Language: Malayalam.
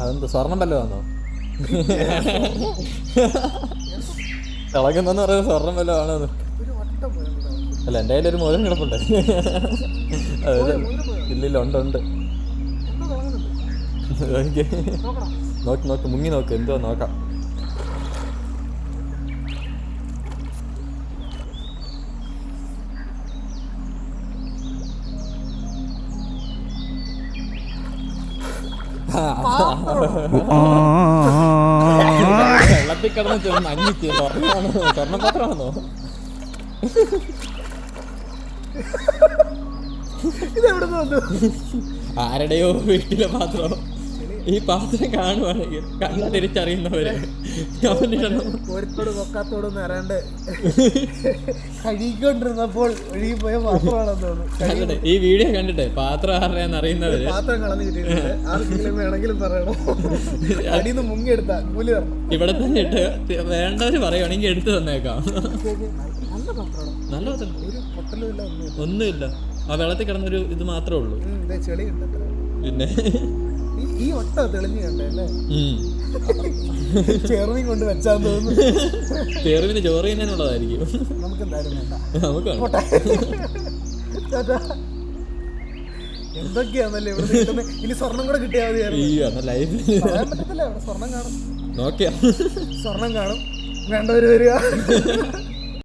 അതെന്ത് സ്വർണം വല്ലതും ആണോ തിളങ്ങുന്നെന്ന് പറയുന്നത് സ്വർണം വല്ലതും ആണോ അല്ല എന്റെ കയ്യിൽ ഒരു മോതിരം കിടപ്പുണ്ട്. ഇല്ലില്ല ഉണ്ട് ഉണ്ട്. നോക്ക് നോക്ക് മുങ്ങി നോക്ക്. എന്തോ നോക്കാം. വെള്ളത്തിൽ കിടന്ന് ചെന്ന് അഞ്ഞിച്ച് സ്വർണമാണോ സ്വർണപാത്രമാണോ ആരുടെയോ വീട്ടിലെ പാത്രം. ഈ പാത്രം കാണുവാണെങ്കിൽ കണ്ണ തിരിച്ചറിയുന്നവര്. കോരിത്തോട് കൊക്കാത്തോടൊന്നും അറിയാണ്ട് കഴുകിക്കൊണ്ടിരുന്നപ്പോൾ ഒഴുകി പോയ പാത്രമാണെന്ന് തോന്നുന്നു. ഈ വീഡിയോ കണ്ടിട്ട് പാത്രം ആരുടെയാന്ന് അറിയുന്നവര്? പാത്രം കളഞ്ഞു കിട്ടിയിട്ടുണ്ട്. ആർക്കെങ്കിലും വേണമെങ്കിലും പറയണം? അടിയിൽ മുങ്ങി മുങ്ങിയെടുത്താ കൂലി ഇവിടെ തന്നെ ഇട്ട് വേണ്ടവര് പറയുവാണെങ്കിൽ എടുത്തു തന്നേക്കാം. നല്ല പാത്രമാണ്? നല്ല പാത്രം. ഒരു പൊട്ടലും ഒന്നുമില്ല. ആ വെള്ളത്തിൽ കിടന്നൊരു ഇത് മാത്രമേ ഉള്ളൂ. ചെളി പിന്നെ ഈ ഒട്ട തെളിഞ്ഞു കണ്ടല്ലേ. കൊണ്ട് വെച്ചാൽ തോന്നുന്നു. ചെറുവിന് ചോറ് തിന്നാനുള്ളതായിരിക്കും. നമുക്ക് എന്തായാലും വേണ്ട നമുക്ക്. എന്തൊക്കെയാന്നല്ലേ ഇവിടെ കിട്ടുന്നത് ഇനി സ്വർണം കൂടെ കിട്ടിയാൽ മതിയായിരുന്നു. സ്വർണം കാണും. സ്വർണം കാണും. വേണ്ടവര് വരിക.